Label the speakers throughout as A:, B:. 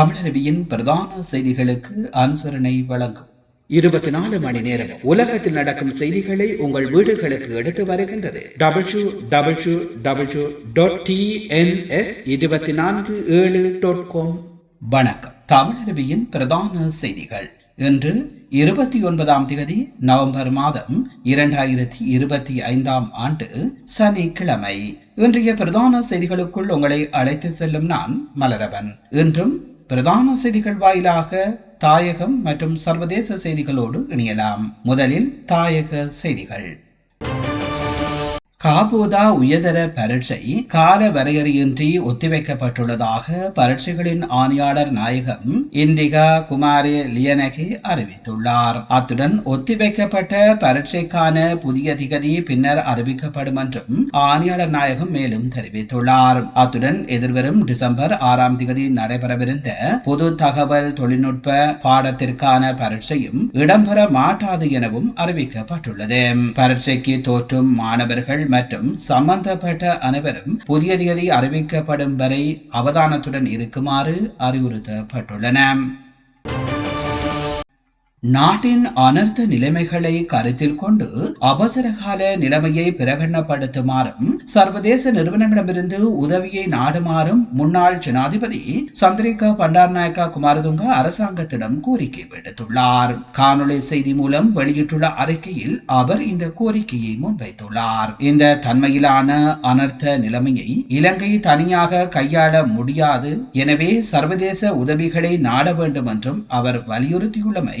A: தமிழருவியின் பிரதான செய்திகளுக்கு அனுசரணை வழங்கும். இருபத்தி நாலு மணி நேரம் உலகத்தில் நடக்கும் செய்திகளை உங்கள் வீடுகளுக்கு எடுத்து வருகின்றது. W W W dot TNS இருபத்தி நான்கு ஏழு டாட் காம் வணக்கம். தமிழருவியின் பிரதான செய்திகள். இன்று இருபத்தி ஒன்பதாம் தேதி நவம்பர் மாதம் இரண்டாயிரத்தி இருபத்தி ஐந்தாம் ஆண்டு சனிக்கிழமை. இன்றைய பிரதான செய்திகளுக்குள் உங்களை அழைத்து செல்லும் நான் மலரவன். இன்றும் பிரதான செய்திகள் வாயிலாக தாயகம் மற்றும் சர்வதேச செய்திகளோடு இணையலாம். முதலில் தாயக செய்திகள். காபோதா உயர்தர பரீட்சை கால வரையறையின்றி ஒத்திவைக்கப்பட்டுள்ளதாக பரீட்சைகளின் ஆணையாளர் நாயகம் இந்திகா குமாரி லியனகி அறிவித்துள்ளார். அத்துடன் ஒத்திவைக்கப்பட்ட பரீட்சைக்கான புதிய திகதி பின்னர் அறிவிக்கப்படும் என்றும் ஆணையாளர் நாயகம் மேலும் தெரிவித்துள்ளார். அத்துடன் எதிர்வரும் டிசம்பர் ஆறாம் திகதி நடைபெறவிருந்த பொது தகவல் தொழில்நுட்ப பாடத்திற்கான பரீட்சையும் இடம்பெற மாட்டாது எனவும் அறிவிக்கப்பட்டுள்ளது. பரீட்சைக்கு தோற்றும் மாணவர்கள் மற்றும் சம்பந்தப்பட்ட அனைவரும் புதிய தேதி அறிவிக்கப்படும் வரை அவதானத்துடன் இருக்குமாறு அறிவுறுத்தப்பட்டுள்ளன. நாட்டின் அனர்த்த நிலைமைகளை கருத்தில் கொண்டு அவசரகால நிலைமையை பிரகடனப்படுத்துமாறும் சர்வதேச நிறுவனங்களிடமிருந்து உதவியை நாடுமாறும் முன்னாள் ஜனாதிபதி சந்திரிகா பண்டார்நாயக்கா குமாரதுங்க அரசாங்கத்திடம் கோரிக்கை விடுத்துள்ளார். காணொலி செய்தி மூலம் வெளியிட்டுள்ள அறிக்கையில் அவர் இந்த கோரிக்கையை முன்வைத்துள்ளார். இந்த தன்மையிலான அனர்த்த நிலைமையை இலங்கை தனியாக கையாள முடியாது. எனவே சர்வதேச உதவிகளை நாட வேண்டும் என்றும் அவர் வலியுறுத்தியுள்ளமை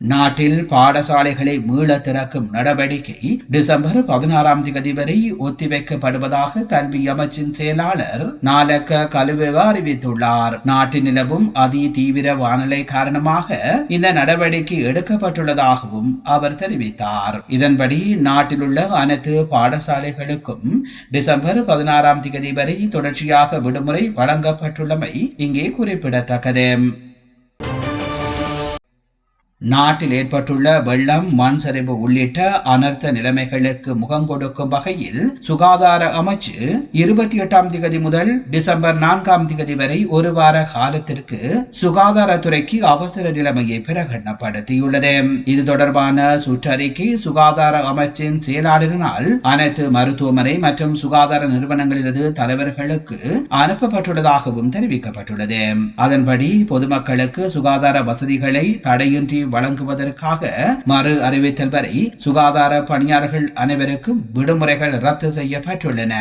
A: நாட்டில் பாடசாலைகளை மீள திறக்கும் நடவடிக்கை டிசம்பர் பதினாறாம் தேதி வரை ஒத்திவைக்கப்படுவதாக கல்வி அமைச்சின் செயலாளர் நாலக்க கலுவெவ அறிவித்துள்ளார். நாட்டில் நிலவும் அதி தீவிர வானிலை காரணமாக இந்த நடவடிக்கை எடுக்கப்பட்டுள்ளதாகவும் அவர் தெரிவித்தார். இதன்படி நாட்டில் உள்ள அனைத்து பாடசாலைகளுக்கும் டிசம்பர் பதினாறாம் தேதி வரை தொடர்ச்சியாக விடுமுறை வழங்கப்பட்டுள்ளமை இங்கே குறிப்பிடத்தக்கது. நாட்டில் ஏற்பட்டுள்ள வெள்ளம் மண் சரிவு உள்ளிட்ட அனர்த்த நிலைமைகளுக்கு முகம் கொடுக்கும் வகையில் சுகாதார அமைச்சு இருபத்தி எட்டாம் திகதி முதல் டிசம்பர் நான்காம் திகதி வரை ஒரு வார காலத்திற்கு சுகாதாரத்துறைக்கு அவசர நிலைமையை பிரகடனப்படுத்தியுள்ளது. இது தொடர்பான சுற்றறிக்கை சுகாதார அமைச்சின் செயலாளரினால் அனைத்து மருத்துவமனை மற்றும் சுகாதார நிறுவனங்களிலிருந்து தலைவர்களுக்கு அனுப்பப்பட்டுள்ளதாகவும் தெரிவிக்கப்பட்டுள்ளது. அதன்படி பொதுமக்களுக்கு சுகாதார வசதிகளை தடையின்றி வழங்குவதற்காக மறு அறிவித்தல் வரை சுகாதார பணியாளர்கள் அனைவருக்கும் விடுமுறைகள் ரத்து செய்யப்பட்டுள்ளன.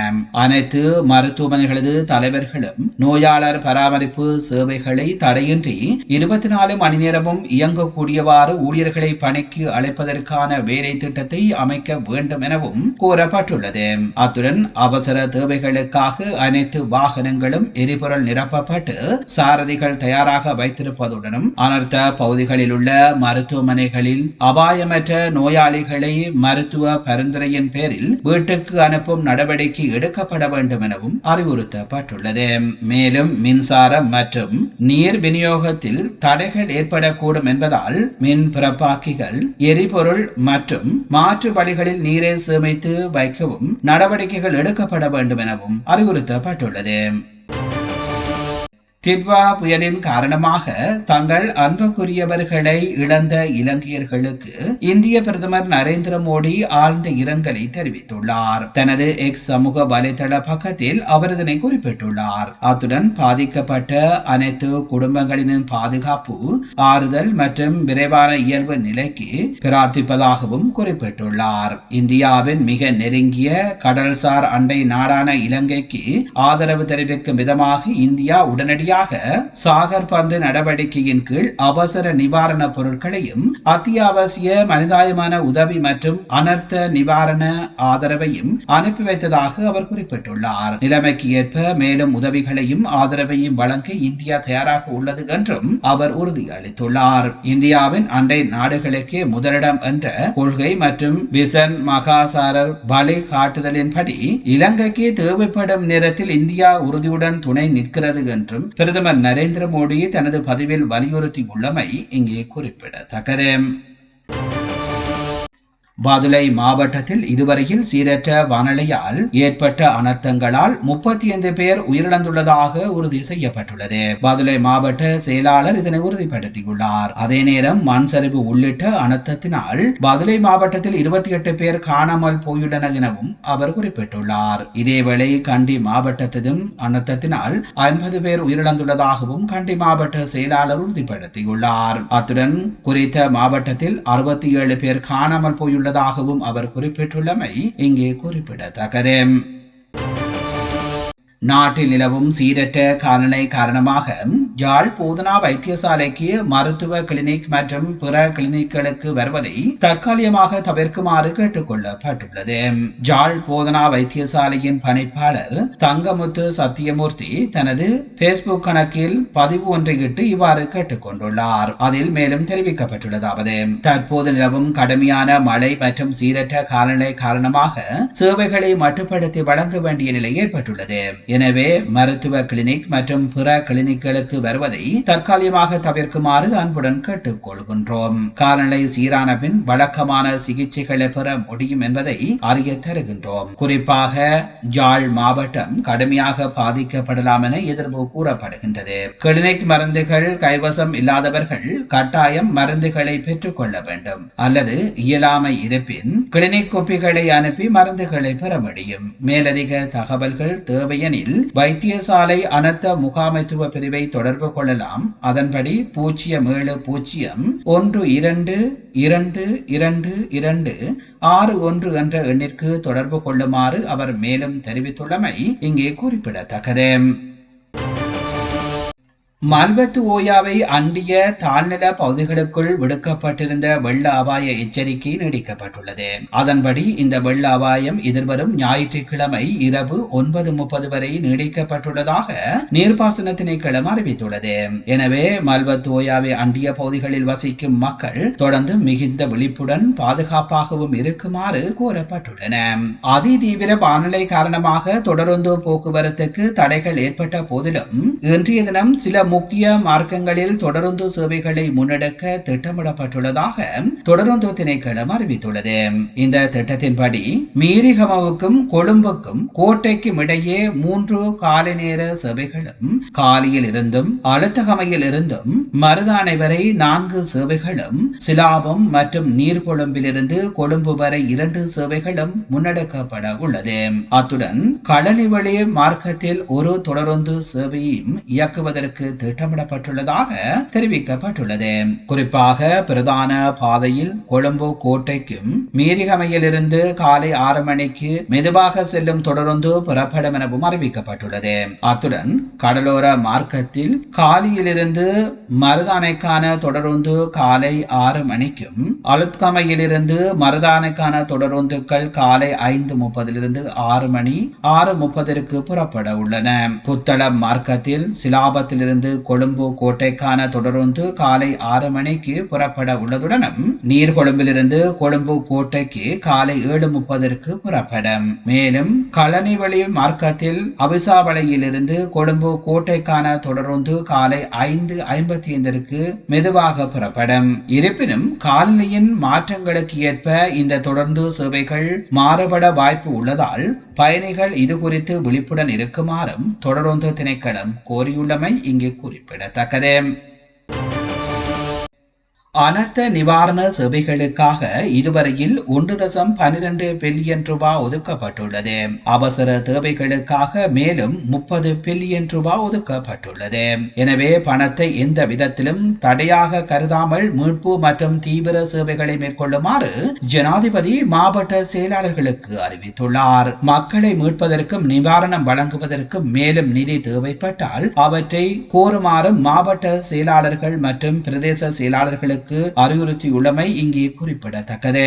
A: அனைத்து மருத்துவமனைகளது தலைவர்களும் நோயாளர் பராமரிப்பு சேவைகளை தடையின்றி இருபத்தி நாலு மணி நேரமும் இயங்கக்கூடியவாறு ஊழியர்களை பணிக்கு அழைப்பதற்கான வேலை திட்டத்தை அமைக்க வேண்டும் எனவும் கூறப்பட்டுள்ளது. அத்துடன் அவசர தேவைகளுக்காக அனைத்து வாகனங்களும் எரிபொருள் நிரப்பப்பட்டு சாரதிகள் தயாராக வைத்திருப்பதுடனும் அனர்த்த பகுதிகளில் உள்ள மருத்துவமனைகளில் அபாயமற்ற நோயாளிகளை மருத்துவ பரிந்துரையின் பேரில் வீட்டுக்கு அனுப்பும் நடவடிக்கை எடுக்கப்பட வேண்டும் எனவும் அறிவுறுத்தப்பட்டுள்ளது. மேலும் மின்சாரம் மற்றும் நீர் விநியோகத்தில் தடைகள் ஏற்படக்கூடும் என்பதால் மின் பிறப்பாக்கிகள் எரிபொருள் மற்றும் மாற்று வழிகளில் நீரை சேமித்து வைக்கவும் நடவடிக்கைகள் எடுக்கப்பட வேண்டும் எனவும் அறிவுறுத்தப்பட்டுள்ளது. திவ்வா புயலின் காரணமாக தங்கள் அன்புக்குரியவர்களை இழந்த இலங்கையர்களுக்கு இந்திய பிரதமர் நரேந்திர மோடி ஆழ்ந்த இரங்கலை தெரிவித்துள்ளார். தனது எக்ஸ் சமூக வலைதள பக்கத்தில் அவர் இதனை குறிப்பிட்டுள்ளார். அத்துடன் பாதிக்கப்பட்ட அனைத்து குடும்பங்களின் பாதுகாப்பு ஆறுதல் மற்றும் விரைவான இயல்பு நிலைக்கு பிரார்த்திப்பதாகவும் குறிப்பிட்டுள்ளார். இந்தியாவின் மிக நெருங்கிய கடல்சார் அண்டை நாடான இலங்கைக்கு ஆதரவு தெரிவிக்கும் விதமாக இந்தியா உடனடியாக சாகர் பந்து நடவடிக்கையின் கீழ் அவசர நிவாரண பொருட்களையும் அத்தியாவசிய மனிதாயமான உதவி மற்றும் அனர்த்த நிவாரண ஆதரவையும் அனுப்பி வைத்ததாக அவர் குறிப்பிட்டுள்ளார். நிலைமைக்கு ஏற்ப மேலும் உதவிகளையும் ஆதரவையும் வழங்க இந்தியா தயாராக உள்ளது என்றும் அவர் உறுதியளித்துள்ளார். இந்தியாவின் அண்டை நாடுகளுக்கே முதலிடம் என்ற கொள்கை மற்றும் விசன் மகாசாரர் வழி காட்டுதலின்படி இலங்கைக்கு தேவைப்படும் நேரத்தில் இந்தியா உறுதியுடன் துணை நிற்கிறது என்றும் பிரதமர் நரேந்திர மோடி தனது பதிவில் வலியுறுத்தியுள்ளமை இங்கே குறிப்பிடத்தக்கது. பதுளை மாவட்டத்தில் இதுவரையில் சீரற்ற வானிலையால் ஏற்பட்ட அனர்த்தங்களால் முப்பத்தி ஐந்து பேர் உயிரிழந்துள்ளதாக உறுதி செய்யப்பட்டுள்ளது. பதுளை மாவட்ட செயலாளர் இதனை உறுதிப்படுத்தியுள்ளார். அதே நேரம் மண் சரிவு உள்ளிட்ட அனர்த்தத்தினால் பதுளை மாவட்டத்தில் இருபத்தி எட்டு பேர் காணாமல் போயுள்ளனர் எனவும் அவர் குறிப்பிட்டுள்ளார். இதேவேளை கண்டி மாவட்டத்திலும் அனர்த்தத்தினால் ஐம்பது பேர் உயிரிழந்துள்ளதாகவும் கண்டி மாவட்ட செயலாளர் உறுதிப்படுத்தியுள்ளார். அத்துடன் குறித்த மாவட்டத்தில் அறுபத்தி ஏழு பேர் காணாமல் போயுள்ளதாகவும் அவர் குறிப்பிட்டுள்ளமை இங்கே குறிப்பிடத்தக்கது. நாட்டில் நிலவும் சீரற்ற காலநிலை காரணமாக யாழ் போதனா வைத்தியசாலைக்கு மருத்துவ கிளினிக் மற்றும் பிற கிளினிக்களுக்கு வருவதை தற்காலிகமாக தவிர்க்குமாறு கேட்டுக்கொள்ளப்பட்டுள்ளது. யாழ் ஜாழ் போதனா வைத்தியசாலையின் பணிப்பாளர் தங்கமுத்து சத்தியமூர்த்தி தனது பேஸ்புக் கணக்கில் பதிவு ஒன்றையிட்டு இவ்வாறு கேட்டுக்கொண்டுள்ளார். அதில் மேலும் தெரிவிக்கப்பட்டுள்ளதாவது தற்போது நிலவும் கடுமையான மழை மற்றும் சீரற்ற காலநிலை காரணமாக சேவைகளை மட்டுப்படுத்தி வழங்க வேண்டிய நிலை ஏற்பட்டுள்ளது. எனவே மருத்துவ கிளினிக் மற்றும் பிற கிளினிக்களுக்கு வருவதை தற்காலிகமாக தவிர்க்குமாறு அன்புடன் கேட்டுக்கொள்கின்றோம். காலநிலை சீரான பின் வழக்கமான சிகிச்சைகளை பெற முடியும் என்பதை அறிய தருகின்றோம். குறிப்பாக ஜாழ் மாவட்டம் கடுமையாக பாதிக்கப்படலாம் என எதிர்ப்பு கூறப்படுகின்றது. கிளினிக் மருந்துகள் கைவசம் இல்லாதவர்கள் கட்டாயம் மருந்துகளை பெற்றுக் கொள்ள வேண்டும். அல்லது இயலாமை இருப்பின் கிளினிக் குப்பிகளை அனுப்பி மருந்துகளை பெற முடியும். மேலதிக தகவல்கள் தேவையெனில் எனில் வைத்தியசாலை அனர்த்த முகாமைத்துவ பிரிவை தொடர்பு கொள்ளலாம். அதன்படி பூஜ்ஜியம் ஏழு பூஜ்ஜியம் ஒன்று இரண்டு இரண்டு இரண்டு இரண்டு ஆறு ஒன்று என்ற எண்ணிற்கு தொடர்பு கொள்ளுமாறு அவர் மேலும் தெரிவித்துள்ளமை இங்கே குறிப்பிடத்தக்கது. மல்பத்து ஓயாவை அண்டிய தாழ்நில பகுதிகளுக்குள் விடுக்கப்பட்டிருந்த வெள்ள அபாய எச்சரிக்கை நீடிக்கப்பட்டுள்ளது. அதன்படி இந்த வெள்ள அபாயம் எதிர்வரும் ஞாயிற்றுக்கிழமை இரவு ஒன்பது முப்பது வரை நீடிக்கப்பட்டுள்ளதாக நீர்ப்பாசன திணைக்களம் அறிவித்துள்ளது. எனவே மல்பத்து ஓயாவை அண்டிய பகுதிகளில் வசிக்கும் மக்கள் தொடர்ந்து மிகுந்த விழிப்புடன் பாதுகாப்பாகவும் இருக்குமாறு கோரப்பட்டுள்ளன. அதிதீவிர வானிலை காரணமாக தொடர்ந்து போக்குவரத்துக்கு தடைகள் ஏற்பட்ட போதிலும் இன்றைய தினம் சில முக்கிய மார்க்கங்களில் தொடருந்து சேவைகளை முன்னெடுக்க திட்டமிடப்பட்டுள்ளதாக தொடருந்து திணைக்களம் அறிவித்துள்ளது. இந்த திட்டத்தின்படி மீரிகமவுக்கும் கொழும்புக்கும் கோட்டைக்கும் இடையே மூன்று காலை நேர சேவைகளும் காலியில் இருந்தும் அழுத்தகமையில் இருந்தும் மருதானை வரை நான்கு சேவைகளும் சிலாபம் மற்றும் நீர்கொழும்பிலிருந்து கொழும்பு வரை இரண்டு சேவைகளும் முன்னெடுக்கப்பட உள்ளது. அத்துடன் களனிவழி மார்க்கத்தில் ஒரு தொடருந்து சேவையும் இயக்குவதற்கு திட்டமிடப்பட்டுள்ளதாக தெரிவிக்கப்பட்டுள்ளது. குறிப்பாக பிரதான பாதையில் கொழும்பு கோட்டைக்கும் மீரிகமையிலிருந்து காலை ஆறு மணிக்கு மெதுவாக செல்லும் தொடர்ந்து புறப்படும் எனவும் அறிவிக்கப்பட்டுள்ளது. அத்துடன் கடலோர மார்க்கத்தில் காலியிலிருந்து மருதானைக்கான தொடருந்து காலை ஆறு மணிக்கும் அழுத்கமையிலிருந்து மருதானைக்கான தொடருந்துகள் காலை ஐந்து முப்பதிலிருந்து ஆறு மணி ஆறு முப்பதற்கு புறப்பட உள்ளன. புத்தளம் மார்க்கத்தில் சிலாபத்திலிருந்து கொழும்பு கோட்டைக்கான தொடருந்து காலை ஆறு மணிக்கு புறப்பட உள்ளதுடனும் நீர்கொழும்பிலிருந்து கொழும்பு கோட்டைக்கு காலை ஏழு முப்பதற்கு புறப்படும். மேலும் களனிவழி மார்க்கத்தில் அபிசாவளையிலிருந்து கொழும்பு கோட்டைக்கான தொடருந்து காலை ஐந்து ஐம்பத்தி ஐந்திற்கு மெதுவாக புறப்படும். இருப்பினும் காலநிலையின் மாற்றங்களுக்கு ஏற்ப இந்த தொடர்ந்து சேவைகள் மாறுபட வாய்ப்பு உள்ளதால் பயணிகள் இது குறித்து விழிப்புடன் இருக்குமாறும் தொடருந்து திணைக்களம் கோரியுள்ளமை இங்கு குறிப்பிடத்தக்கது. அனர்த்த நிவாரண சேவைகளுக்காக இதுவரையில் ஒன்று தசம் பனிரெண்டு பில்லியன் ரூபாய் ஒதுக்கப்பட்டுள்ளது. அவசர தேவைகளுக்காக மேலும் முப்பது பில்லியன் ரூபாய் ஒதுக்கப்பட்டுள்ளது. எனவே பணத்தை எந்த விதத்திலும் தடையாக கருதாமல் மீட்பு மற்றும் தீவிர சேவைகளை மேற்கொள்ளுமாறு ஜனாதிபதி மாவட்ட செயலாளர்களுக்கு அறிவித்துள்ளார். மக்களை மீட்பதற்கும் நிவாரணம் வழங்குவதற்கும் மேலும் நிதி தேவைப்பட்டால் அவற்றை கோருமாறும் மாவட்ட செயலாளர்கள் மற்றும் பிரதேச செயலாளர்களுக்கு அறிவுறுத்தியுள்ளமை இங்கே குறிப்பிடத்தக்கது.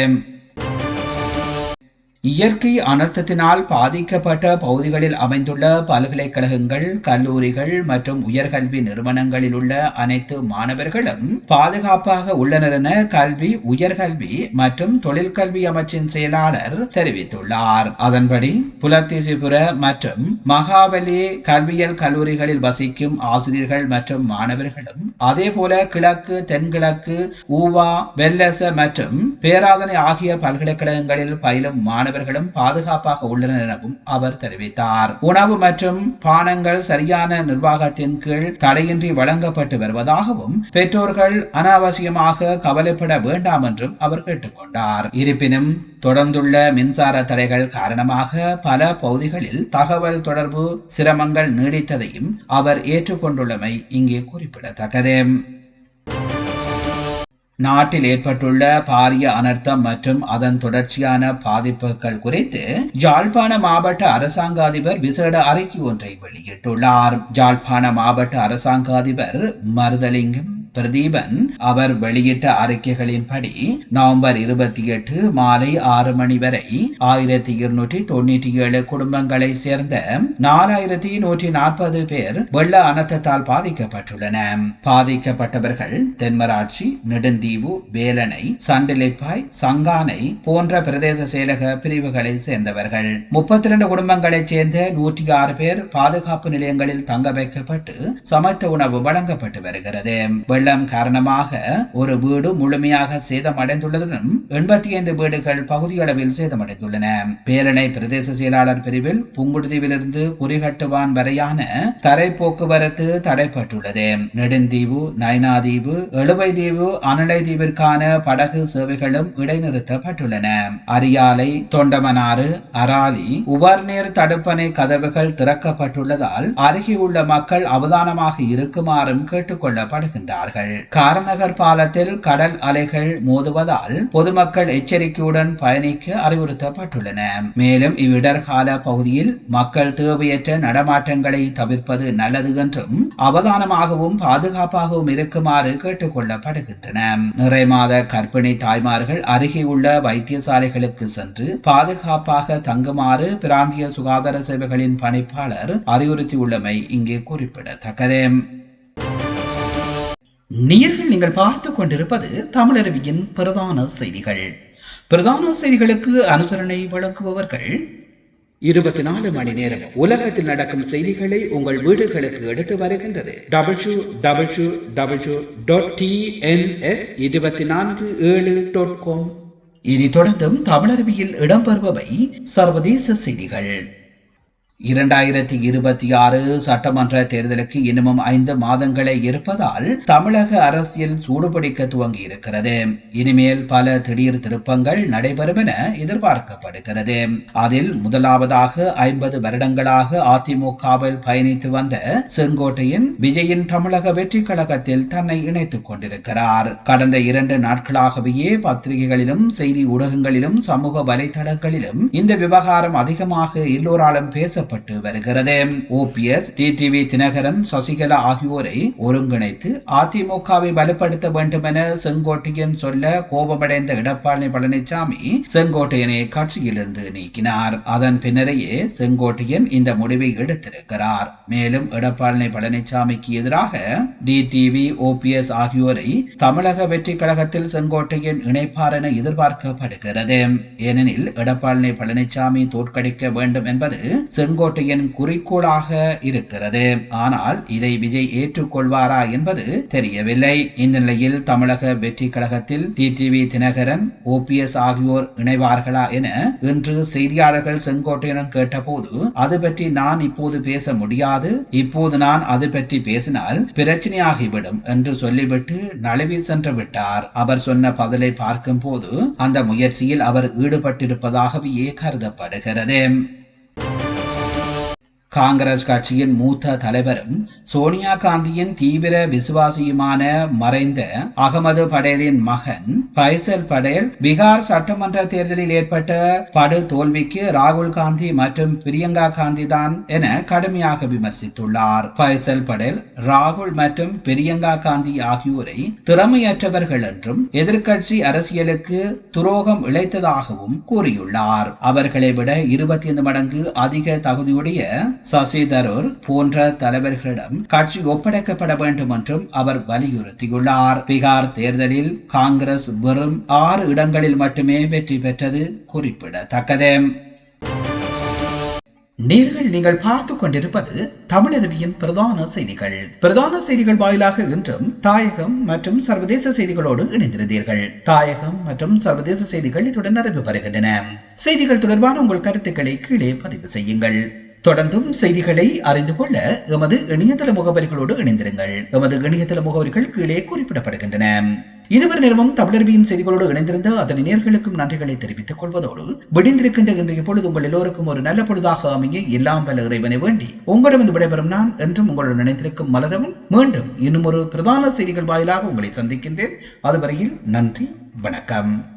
A: இயற்கை அனர்த்தத்தினால் பாதிக்கப்பட்ட பகுதிகளில் அமைந்துள்ள பல்கலைக்கழகங்கள் கல்லூரிகள் மற்றும் உயர்கல்வி நிறுவனங்களில் உள்ள அனைத்து மாணவர்களும் பாதுகாப்பாக உள்ளனர் என கல்வி உயர்கல்வி மற்றும் தொழிற்கல்வி அமைச்சின் செயலாளர் தெரிவித்துள்ளார். அதன்படி புலத்தீசிபுர மற்றும் மகாபலி கல்வியல் கல்லூரிகளில் வசிக்கும் ஆசிரியர்கள் மற்றும் மாணவர்களும் அதேபோல கிழக்கு தென்கிழக்கு ஊவா வெல்லச மற்றும் பேராதனை ஆகிய பல்கலைக்கழகங்களில் பயிலும் மாணவர்கள் மாணவர்களும் பாதுகாப்பாக உள்ளனர் எனவும் அவர் தெரிவித்தார். உணவு மற்றும் பானங்கள் சரியான நிர்வாகத்தின் கீழ் தடையின்றி வழங்கப்பட்டு வருவதாகவும் பெற்றோர்கள் அனாவசியமாக கவலைப்பட வேண்டாம் என்றும் அவர் கேட்டுக்கொண்டார். இருப்பினும் தொடர்ந்துள்ள மின்சார தடைகள் காரணமாக பல பகுதிகளில் தகவல் தொடர்பு சிரமங்கள் நீடித்ததையும் அவர் ஏற்றுக்கொண்டுள்ளமை இங்கே குறிப்பிடத்தக்கது. நாட்டில் ஏற்பட்டுள்ள பாரிய அனர்த்தம் மற்றும் அதன் தொடர்ச்சியான பாதிப்புகள் குறித்து ஜாழ்ப்பாண மாவட்ட அரசாங்க அதிபர் விசேட அறிக்கை ஒன்றை வெளியிட்டுள்ளார். ஜாழ்ப்பாண மாவட்ட அரசாங்க அதிபர் மருதலிங்கம் பிரதீபன் அவர் வெளியிட்ட அறிக்கைகளின்படி நவம்பர் இருபத்தி எட்டு மாலை ஆறு மணி வரை ஆயிரத்தி இருநூற்றி தொண்ணூற்றி ஏழு குடும்பங்களை சேர்ந்த நாலாயிரத்தி நூற்றி நாற்பது பேர் வெள்ள அனர்த்தத்தால் பாதிக்கப்பட்டுள்ளன. பாதிக்கப்பட்டவர்கள் தென்மராட்சி நெடுந்தீவு வேலனை சண்டிலிப்பாய் சங்கானை போன்ற பிரதேச செயலக பிரிவுகளை சேர்ந்தவர்கள். முப்பத்தி இரண்டு குடும்பங்களைச் சேர்ந்த நூற்றி ஆறு பேர் பாதுகாப்பு நிலையங்களில் தங்க வைக்கப்பட்டு சமைத்த உணவு வழங்கப்பட்டு வருகிறது. வெள்ளம் காரணமாக ஒரு வீடு முழுமையாக சேதமடைந்துள்ளதுடன் எண்பத்தி ஐந்து வீடுகள் பகுதியளவில் சேதமடைந்துள்ளன. பேரணை பிரதேச செயலாளர் பிரிவில் புங்குடுதீவிலிருந்து குறிகட்டுவான் வரையான தரை போக்குவரத்து தடைப்பட்டுள்ளது. நெடுந்தீவு நயனாதீவு எழுவைதீவு அனலை தீவிற்கான படகு சேவைகளும் இடைநிறுத்தப்பட்டுள்ளன. அரியாலை தொண்டமனாறு அராலி உவர்நீர் தடுப்பணை கதவுகள் திறக்கப்பட்டுள்ளதால் அருகே உள்ள மக்கள் அவதானமாக இருக்குமாறும் கேட்டுக்கொள்ளப்படுகின்றார்கள். வருகிறார்கள் காரநகர் பாலத்தில் கடல் அலைகள் மோதுவதால் பொதுமக்கள் எச்சரிக்கையுடன் பயணிக்க அறிவுறுத்தப்பட்டுள்ளன. மேலும் இவ்விடர்கால பகுதியில் மக்கள் தேவையற்ற நடமாட்டங்களை தவிர்ப்பது நல்லது என்றும் அவதானமாகவும் பாதுகாப்பாகவும் இருக்குமாறு கேட்டுக் கொள்ளப்படுகின்றன. நிறை மாத கர்ப்பிணி தாய்மார்கள் அருகே உள்ள வைத்தியசாலைகளுக்கு சென்று பாதுகாப்பாக தங்குமாறு பிராந்திய சுகாதார சேவைகளின் பணிப்பாளர் அறிவுறுத்தியுள்ளமை இங்கே குறிப்பிடத்தக்கது. நீர்கள் நீங்கள் பார்த்து கொண்டிருப்பது தமிழருவியின் பிரதான செய்திகள். பிரதான செய்திகளுக்கு அனுசரணை வழங்குபவர்கள் இருபத்தி நாலு மணி நேரம் உலகத்தில் நடக்கும் செய்திகளை உங்கள் வீடுகளுக்கு எடுத்து வருகின்றது. Double u double u double u dot TNS இருபத்தி நான்கு ஏழு டாட் காம் இனி தொடர்ந்தும் தமிழருவியில் இடம்பெறுபவை சர்வதேச செய்திகள். இரண்டாயிரத்தி இருபத்தி ஆறு சட்டமன்ற தேர்தலுக்கு இன்னமும் ஐந்து மாதங்களே இருப்பதால் தமிழக அரசியல் சூடுபிடிக்க துவங்கி இருக்கிறது இனிமேல் பல திடீர் திருப்பங்கள் நடைபெறும் என எதிர்பார்க்கப்படுகிறது. அதில் முதலாவதாக ஐம்பது வருடங்களாக அதிமுகவில் பயணித்து வந்த செங்கோட்டையின் விஜயின் தமிழக வெற்றி கழகத்தில் தன்னை இணைத்துக் கொண்டிருக்கிறார். கடந்த இரண்டு நாட்களாகவே பத்திரிகைகளிலும் செய்தி ஊடகங்களிலும் சமூக வலைதளங்களிலும் இந்த விவகாரம் அதிகமாக எல்லோராலும் பேச பேசப்பட்டு வருகிறது. ஓபிஎஸ் டிடிவி தினகரன் சசிகலா ஆகியோரை ஒருங்கிணைத்து அதிமுகவை வலுப்படுத்த வேண்டும் என செங்கோட்டையன் சொல்ல கோபமடைந்த எடப்பாடி பழனிசாமி செங்கோட்டையனை கட்சியிலிருந்து நீக்கினார். அதன் பின்னரையே செங்கோட்டையன் இந்த முடிவை எடுத்திருக்கிறார். மேலும் எடப்பாடி பழனிசாமிக்கு எதிராக டிடிவி ஓபிஎஸ் ஆகியோரை தமிழக வெற்றி கழகத்தில் செங்கோட்டையன் இணைப்பார் என எதிர்பார்க்கப்படுகிறது. ஏனெனில் எடப்பாடி பழனிசாமி தோற்கடிக்க வேண்டும் என்பது செங்கோ செங்கோட்டையின் குறிக்கோளாக இருக்கிறது. ஆனால் இதை விஜய் ஏற்றுக்கொள்வாரா என்பது தெரியவில்லை. இந்த நிலையில் தமிழக வெற்றி கழகத்தில் டிடிவி தினகரன் ஓபிஎஸ் ஆகியோர் இணைவார்களா என இன்று செய்தியாளர்கள் செங்கோட்டையிடம் கேட்டபோது அது பற்றி நான் இப்போது பேச முடியாது. இப்போது நான் அது பற்றி பேசினால் பிரச்சனையாகிவிடும் என்று சொல்லிவிட்டு நழுவி சென்று விட்டார். அவர் சொன்ன பதிலை பார்க்கும் போது அந்த முயற்சியில் அவர் ஈடுபட்டிருப்பதாகவே கருதப்படுகிறது. காங்கிரஸ் கட்சியின் மூத்த தலைவரும் சோனியா காந்தியின் தீவிர விசுவாசியுமான மறைந்த அகமது படேலின் மகன் பைசல் படேல் பீகார் சட்டமன்ற தேர்தலில் ஏற்பட்ட படு தோல்விக்கு ராகுல் காந்தி மற்றும் பிரியங்கா காந்தி தான் என கடுமையாக விமர்சித்துள்ளார். பைசல் படேல் ராகுல் மற்றும் பிரியங்கா காந்தி ஆகியோரை திறமையற்றவர்கள் என்றும் எதிர்க்கட்சி அரசியலுக்கு துரோகம் இழைத்ததாகவும் கூறியுள்ளார். அவர்களை விட இருபத்தி ஐந்து மடங்கு அதிக தகுதியுடைய சசி தரூர் போன்ற தலைவர்களிடம் கட்சி ஒப்படைக்கப்பட வேண்டும் என்றும் அவர் வலியுறுத்தியுள்ளார். பீகார் தேர்தலில் காங்கிரஸ் வெறும் ஆறு இடங்களில் மட்டுமே வெற்றி பெற்றது குறிப்பிடத்தக்கது. நேர்கள் நீங்கள் பார்த்து கொண்டிருப்பது தமிழருவியின் பிரதான செய்திகள். பிரதான செய்திகள் வாயிலாக இன்றும் தாயகம் மற்றும் சர்வதேச செய்திகளோடு இணைந்திருந்தீர்கள். தாயகம் மற்றும் சர்வதேச செய்திகள் இத்துடன் நிறைவு பெறுகின்றன. செய்திகள் தொடர்பான உங்கள் கருத்துக்களை கீழே பதிவு செய்யுங்கள். தொடர்ந்தும் செய்திகளை அறிந்து கொள்ள எமது இணையதள முகவரிகளோடு இணைந்திருங்கள். எமது இணையதள முகவரிகள் கீழே குறிப்பிடப்படுகின்றன. இதுவரை நேரமும் தமிழர்பியின் செய்திகளோடு இணைந்திருந்த அதன் நேர்களுக்கும் நன்றிகளை தெரிவித்துக் கொள்வதோடு விடிந்திருக்கின்ற இன்றைய பொழுது உங்கள் எல்லோருக்கும் ஒரு நல்ல பொழுதாக அமைய எல்லாம் வல்ல இறைவனை வேண்டி உங்களிடமிருந்து விடைபெறும் நான் என்றும் உங்களுடன் இணைந்திருக்கும் மலரவன் மீண்டும் இன்னும் ஒரு பிரதான செய்திகள் வாயிலாக உங்களை சந்திக்கின்றேன். அதுவரையில் நன்றி வணக்கம்.